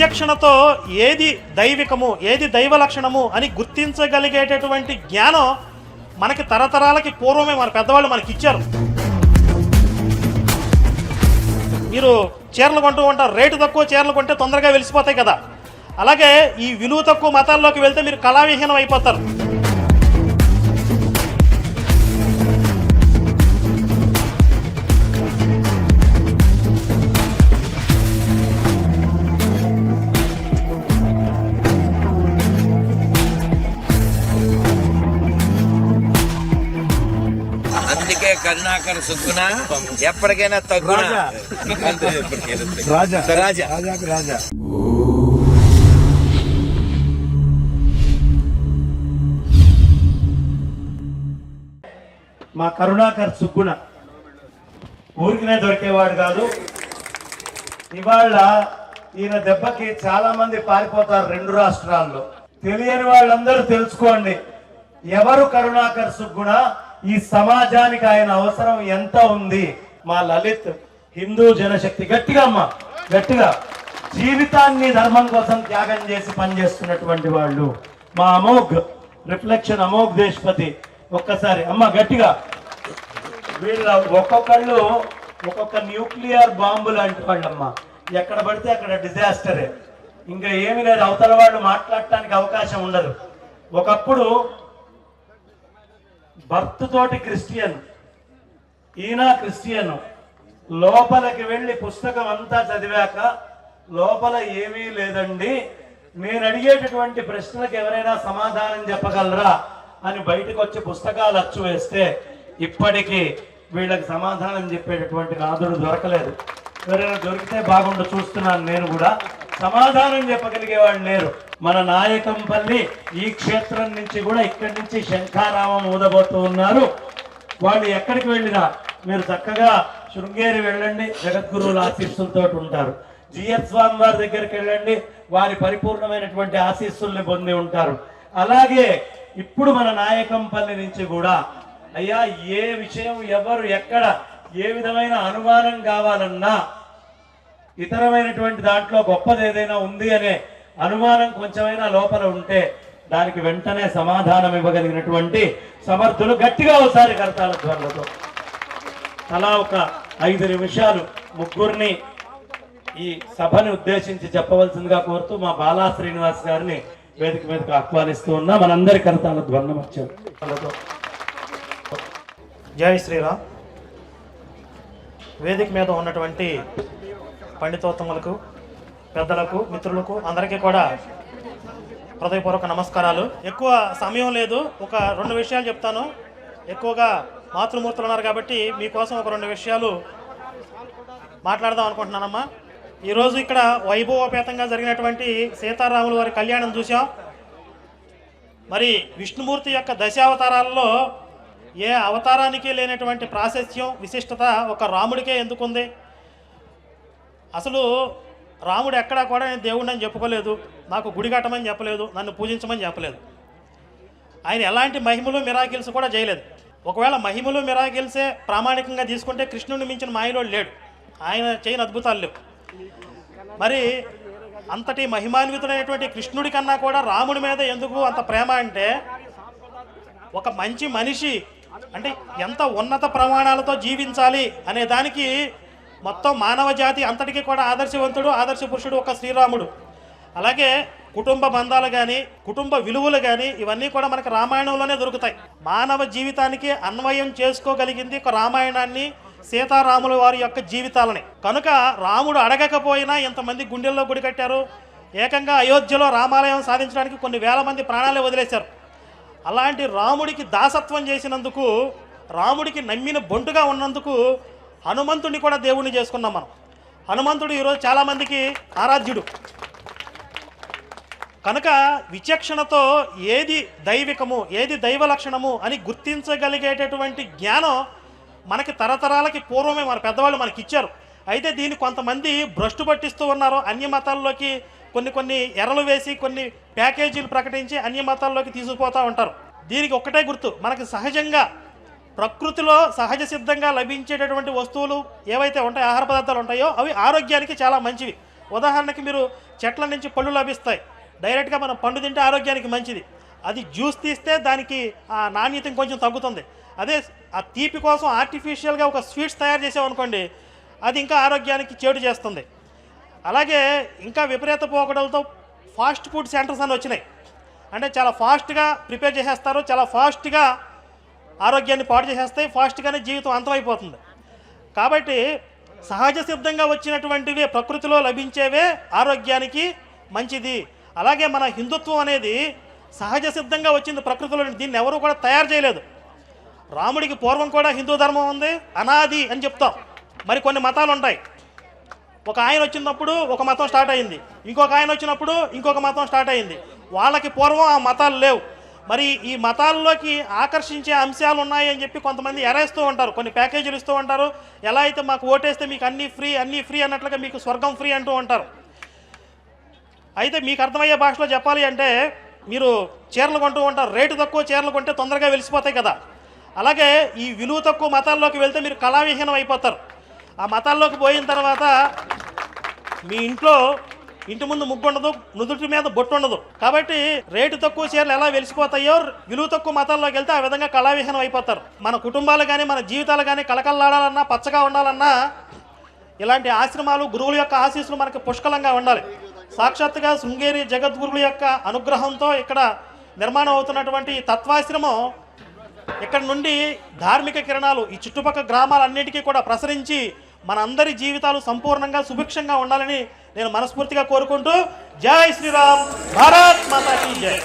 విచక్షణతో ఏది దైవికము ఏది దైవ లక్షణము అని గుర్తించగలిగేటటువంటి జ్ఞానం మనకి తరతరాలకి పూర్వమే మన పెద్దవాళ్ళు మనకి ఇచ్చారు. మీరు చీరలు కొంటూ ఉంటారు రేటు తక్కువ చీరలు కొంటే తొందరగా వెలిసిపోతాయి కదా. అలాగే ఈ విలువ తక్కువ మతాల్లోకి వెళ్తే మీరు కళావిహీనం అయిపోతారు. అందుకే కరుణాకర్ సుక్కున ఎప్పటికైనా తగ్గున. రాజా. రాజా. రాజా. మా కరుణాకర్ సుగ్గుణ ఊరికినే దొరికేవాడు కాదు. ఇవాళ ఈయన దెబ్బకి చాలా మంది పారిపోతారు రెండు రాష్ట్రాల్లో. తెలియని వాళ్ళందరూ తెలుసుకోండి. ఎవరు కరుణాకర్ సుగ్గుణ ఈ సమాజానికి ఆయన అవసరం ఎంత ఉంది? మా లలిత్ హిందూ జనశక్తి గట్టిగా అమ్మా గట్టిగా. జీవితాన్ని ధర్మం కోసం త్యాగం చేసి పనిచేస్తున్నటువంటి వాళ్ళు మా అమోఘ్ రిఫ్లెక్షన్ అమోఘ్ దేశపతి. ఒక్కసారి అమ్మ గట్టిగా. వీళ్ళ ఒక్కొక్కళ్ళు ఒక్కొక్క న్యూక్లియర్ బాంబు లాంటి వాళ్ళమ్మా. ఎక్కడ పడితే అక్కడ డిజాస్టరే. ఇంకా ఏమీ లేదు అవతల వాళ్ళు మాట్లాడటానికి అవకాశం ఉండదు. ఒకప్పుడు భర్త్ తోటి క్రిస్టియన్ ఈయన క్రిస్టియన్. లోపలికి వెళ్ళి పుస్తకం అంతా చదివాక లోపల ఏమీ లేదండి. నేను అడిగేటటువంటి ప్రశ్నలకు ఎవరైనా సమాధానం చెప్పగలరా అని బయటకు వచ్చి పుస్తకాలు అచ్చు వేస్తే ఇప్పటికీ వీళ్ళకి సమాధానం చెప్పేటటువంటి నాదుడు దొరకలేదు. ఎవరైనా దొరికితే బాగుండు చూస్తున్నాను నేను కూడా. సమాధానం చెప్పగలిగేవాళ్ళు లేరు. మన నాయకంపల్లి ఈ క్షేత్రం నుంచి కూడా ఇక్కడి నుంచి శంఖారామం ఊదబోతూ ఉన్నారు. వాళ్ళు ఎక్కడికి వెళ్ళినా మీరు చక్కగా శృంగేరి వెళ్ళండి జగద్గురువుల ఆశీస్సులతో ఉంటారు. జిఎస్ స్వామి వారి దగ్గరికి వెళ్ళండి వారి పరిపూర్ణమైనటువంటి ఆశీస్సుల్ని పొంది ఉంటారు. అలాగే ఇప్పుడు మన నాయకంపల్లి నుంచి కూడా అయ్యా ఏ విషయం ఎవరు ఎక్కడ ఏ విధమైన అనుమానం కావాలన్నా ఇతరమైనటువంటి దాంట్లో గొప్పది ఏదైనా ఉంది అనే అనుమానం కొంచెమైనా లోపల ఉంటే దానికి వెంటనే సమాధానం ఇవ్వగలిగినటువంటి సమర్థులు గట్టిగా ఒకసారి కరతాల ధ్వనులతో. తలా ఒక ఐదు నిమిషాలు ముగ్గురిని ఈ సభని ఉద్దేశించి చెప్పవలసిందిగా కోరుతూ మా బాలా శ్రీనివాస్ గారిని వేదిక మీదకు ఆహ్వానిస్తూ ఉన్నా. మనందరి కరతాల ధ్వన్నం వచ్చారు జై శ్రీరామ్. వేదిక మీద ఉన్నటువంటి పండితోత్తములకు పెద్దలకు మిత్రులకు అందరికీ కూడా హృదయపూర్వక నమస్కారాలు. ఎక్కువ సమయం లేదు. ఒక రెండు విషయాలు చెప్తాను. ఎక్కువగా మాతృమూర్తులు ఉన్నారు కాబట్టి మీకోసం ఒక రెండు విషయాలు మాట్లాడదాం అనుకుంటున్నానమ్మా. ఈరోజు ఇక్కడ వైభవోపేతంగా జరిగినటువంటి సీతారాములు వారి కళ్యాణం చూసాం మరి విష్ణుమూర్తి యొక్క దశావతారాలలో ఏ అవతారానికి లేనటువంటి ప్రాశస్యం విశిష్టత ఒక రాముడికే ఎందుకుంది? అసలు రాముడు ఎక్కడా కూడా నేను దేవుడిని అని చెప్పుకోలేదు. నాకు గుడి కట్టమని చెప్పలేదు. నన్ను పూజించమని చెప్పలేదు. ఆయన ఎలాంటి మహిమలు మిరాకిల్స్ కూడా చేయలేదు. ఒకవేళ మహిమలు మిరాకిల్సే ప్రామాణికంగా తీసుకుంటే కృష్ణుడిని మించిన మాయలో లేడు. ఆయన చేయని అద్భుతాలు లేవు. మరి అంతటి మహిమాన్వితుడైనటువంటి కృష్ణుడి కన్నా కూడా రాముడి మీద ఎందుకు అంత ప్రేమ అంటే ఒక మంచి మనిషి అంటే ఎంత ఉన్నత ప్రమాణాలతో జీవించాలి అనే దానికి మొత్తం మానవ జాతి అంతటికీ కూడా ఆదర్శవంతుడు ఆదర్శ పురుషుడు ఒక శ్రీరాముడు. అలాగే కుటుంబ బంధాలు కానీ కుటుంబ విలువలు కానీ ఇవన్నీ కూడా మనకు రామాయణంలోనే దొరుకుతాయి. మానవ జీవితానికి అన్వయం చేసుకోగలిగింది ఒక రామాయణాన్ని సీతారాముల వారి యొక్క జీవితాలని. కనుక రాముడు అడగకపోయినా ఇంతమంది గుండెల్లో గుడి కట్టారు. ఏకంగా అయోధ్యలో రామాలయం సాధించడానికి కొన్ని వేల మంది ప్రాణాలే వదిలేశారు. అలాంటి రాముడికి దాసత్వం చేసినందుకు రాముడికి నమ్మిన బొంటుగా ఉన్నందుకు హనుమంతుడిని కూడా దేవుణ్ణి చేసుకున్నాం మనం. హనుమంతుడు ఈరోజు చాలామందికి ఆరాధ్యుడు. కనుక విచక్షణతో ఏది దైవికము ఏది దైవ లక్షణము అని గుర్తించగలిగేటటువంటి జ్ఞానం మనకి తరతరాలకి పూర్వమే మన పెద్దవాళ్ళు మనకి ఇచ్చారు. అయితే దీన్ని కొంతమంది భ్రష్టు పట్టిస్తూ ఉన్నారు. అన్య మతాల్లోకి కొన్ని కొన్ని ఎరలు వేసి కొన్ని ప్యాకేజీలు ప్రకటించి అన్య మతాల్లోకి తీసుకుపోతూ ఉంటారు. దీనికి ఒక్కటే గుర్తు. మనకి సహజంగా ప్రకృతిలో సహజ సిద్ధంగా లభించేటటువంటి వస్తువులు ఏవైతే ఉంటాయో ఆహార పదార్థాలు ఉంటాయో అవి ఆరోగ్యానికి చాలా మంచివి. ఉదాహరణకి మీరు చెట్ల నుంచి పళ్ళు లభిస్తాయి. డైరెక్ట్గా మనం పండు తింటే ఆరోగ్యానికి మంచిది. అది జ్యూస్ తీస్తే దానికి ఆ నాణ్యత కొంచెం తగ్గుతుంది. అదే ఆ తీపి కోసం ఆర్టిఫిషియల్గా ఒక స్వీట్స్ తయారు చేసామనుకోండి అది ఇంకా ఆరోగ్యానికి చేటు చేస్తుంది. అలాగే ఇంకా విపరీత పోకడలతో ఫాస్ట్ ఫుడ్ సెంటర్స్ అని వచ్చినాయి. అంటే చాలా ఫాస్ట్గా ప్రిపేర్ చేసేస్తారు చాలా ఫాస్ట్గా ఆరోగ్యాన్ని పాడు చేసేస్తాయి ఫాస్ట్గానే జీవితం అంతమైపోతుంది. కాబట్టి సహజ సిద్ధంగా వచ్చినటువంటివే ప్రకృతిలో లభించేవే ఆరోగ్యానికి మంచిది. అలాగే మన హిందుత్వం అనేది సహజ సిద్ధంగా వచ్చింది ప్రకృతిలో దీన్ని ఎవరు కూడా తయారు చేయలేదు. రాముడికి పూర్వం కూడా హిందూ ధర్మం ఉంది అనాది అని చెప్తాం. మరి కొన్ని మతాలు ఉంటాయి ఒక ఆయన వచ్చినప్పుడు ఒక మతం స్టార్ట్ అయింది ఇంకొక ఆయన వచ్చినప్పుడు ఇంకొక మతం స్టార్ట్ అయింది. వాళ్ళకి పూర్వం ఆ మతాలు లేవు. మరి ఈ మతాల్లోకి ఆకర్షించే అంశాలు ఉన్నాయని చెప్పి కొంతమంది ఎరేస్తూ ఉంటారు. కొన్ని ప్యాకేజీలు ఇస్తూ ఉంటారు. ఎలా అయితే మాకు ఓటేస్తే మీకు అన్నీ ఫ్రీ అన్నీ ఫ్రీ అన్నట్లుగా మీకు స్వర్గం ఫ్రీ అంటూ ఉంటారు. అయితే మీకు అర్థమయ్యే భాషలో చెప్పాలి అంటే మీరు చీరలు కొంటూ ఉంటారు. రేటు తక్కువ చీరలు కొంటే తొందరగా వెలిసిపోతాయి కదా. అలాగే ఈ విలువ తక్కువ మతాల్లోకి వెళ్తే మీరు కళావిహీనం అయిపోతారు. ఆ మతాల్లోకి పోయిన తర్వాత మీ ఇంట్లో ఇంటి ముందు ముగ్గు ఉండదు నుదుటి మీద బొట్టు ఉండదు. కాబట్టి రేటు తక్కువ చీరలు ఎలా వెలిసిపోతాయో విలువ తక్కువ మతాల్లోకి వెళ్తే ఆ విధంగా కళావిహీనం అయిపోతారు. మన కుటుంబాలు కానీ మన జీవితాలు కానీ కళకళలాడాలన్నా పచ్చగా ఉండాలన్నా ఇలాంటి ఆశ్రమాలు గురువుల యొక్క ఆశీస్సులు మనకి పుష్కలంగా ఉండాలి. సాక్షాత్తుగా శృంగేరి జగద్గురువుల యొక్క అనుగ్రహంతో ఇక్కడ నిర్మాణం అవుతున్నటువంటి తత్వాశ్రమం ఇక్కడ నుండి ధార్మిక కిరణాలు ఈ చుట్టుపక్కల గ్రామాలన్నిటికీ కూడా ప్రసరించి మనందరి జీవితాలు సంపూర్ణంగా సుభిక్షంగా ఉండాలని నేను మనస్ఫూర్తిగా కోరుకుంటూ జై శ్రీరామ్ భారత్ మాతాకి జై.